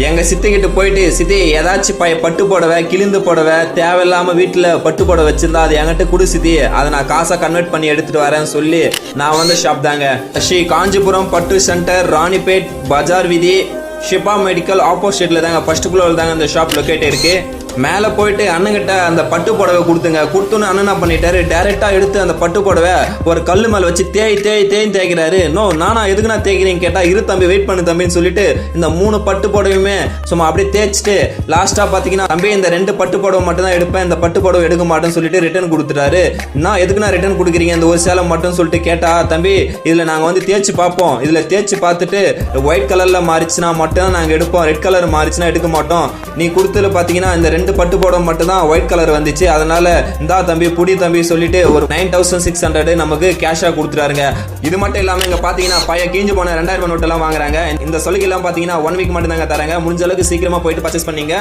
எங்க சித்திக்கிட்ட போயிட்டு சித்தி ஏதாச்சும் பய பட்டு புடவை கிழிந்து புடவை தேவையில்லாம வீட்டுல பட்டு புடவை வச்சிருந்தா அது என்கிட்ட குடு சித்தி. அதை நான் காசா கன்வெர்ட் பண்ணி எடுத்துட்டு வரேன்னு சொல்லி நான் வந்த ஷாப் தாங்க. ஸ்ரீ காஞ்சிபுரம் பட்டு சென்டர் ராணிப்பேட் பஜார் வீதி ஷிபா மெடிக்கல் ஆப்போசிட்ல தாங்க ஃபர்ஸ்ட் ஃப்ளோர் தாங்க இந்த ஷாப் லொக்கேட் இருக்கு. மேலே போயிட்டு அண்ணங்கிட்ட அந்த பட்டு புடவை கொடுத்துங்க. கொடுத்தோன்னு அண்ணன் என்ன பண்ணிட்டாரு? டேரெக்டாக எடுத்து அந்த பட்டு புடவை ஒரு கல் மேலே வச்சு தேய் தேய் தேய்ன்னு தேய்க்கிறாரு. நோ நானா எதுக்குண்ணா தேய்க்கிறீங்க? கேட்டால் இரு தம்பி வெயிட் பண்ணு தம்பின்னு சொல்லிட்டு இந்த மூணு பட்டு புடவையுமே சும்மா அப்படியே தேய்ச்சிட்டு லாஸ்ட்டாக பார்த்தீங்கன்னா தம்பி இந்த ரெண்டு பட்டு புடவை மட்டும்தான் எடுப்பேன். இந்த பட்டு புடவை எடுக்க மாட்டேன்னு சொல்லிட்டு ரிட்டர்ன் கொடுத்துட்டாரு. நான் எதுக்குண்ணா ரிட்டர்ன் கொடுக்குறீங்க? இந்த ஒரு சேலை மட்டும் சொல்லிட்டு கேட்டா தம்பி இதில் நாங்கள் வந்து தேய்ச்சி பார்ப்போம் இதில் தேய்ச்சி பார்த்துட்டு ஒயிட் கலரில் மாறிச்சுன்னா மட்டும் நாங்கள் எடுப்போம். ரெட் கலர் மாறிச்சுன்னா எடுக்க மாட்டோம். நீ கொடுத்ததுல பார்த்தீங்கன்னா இந்த ரெண்டு பட்டு புடவை மட்டும் தான் ஒயிட் கலர் வந்துச்சு. அதனால இந்தா தம்பி புடி தம்பி சொல்லிட்டு ஒரு நைன் தௌசண்ட் சிக்ஸ் ஹண்ட்ரட் நமக்கு கேஷா கொடுத்துறாருங்க இது மட்டும் இல்லாம இங்க பாத்தீங்கன்னா பையன் கீஞ்சு போன ரெண்டாயிரம் நோட்டு எல்லாம் வாங்குறாங்க. இந்த சொல்லிக்கெல்லாம் பார்த்தீங்கன்னா பாத்தீங்கன்னா ஒன் வீக் மட்டும் தாங்க தராங்க. முடிஞ்ச அளவுக்கு சீக்கிரமா போயிட்டு பர்ச்சேஸ் பண்ணீங்க.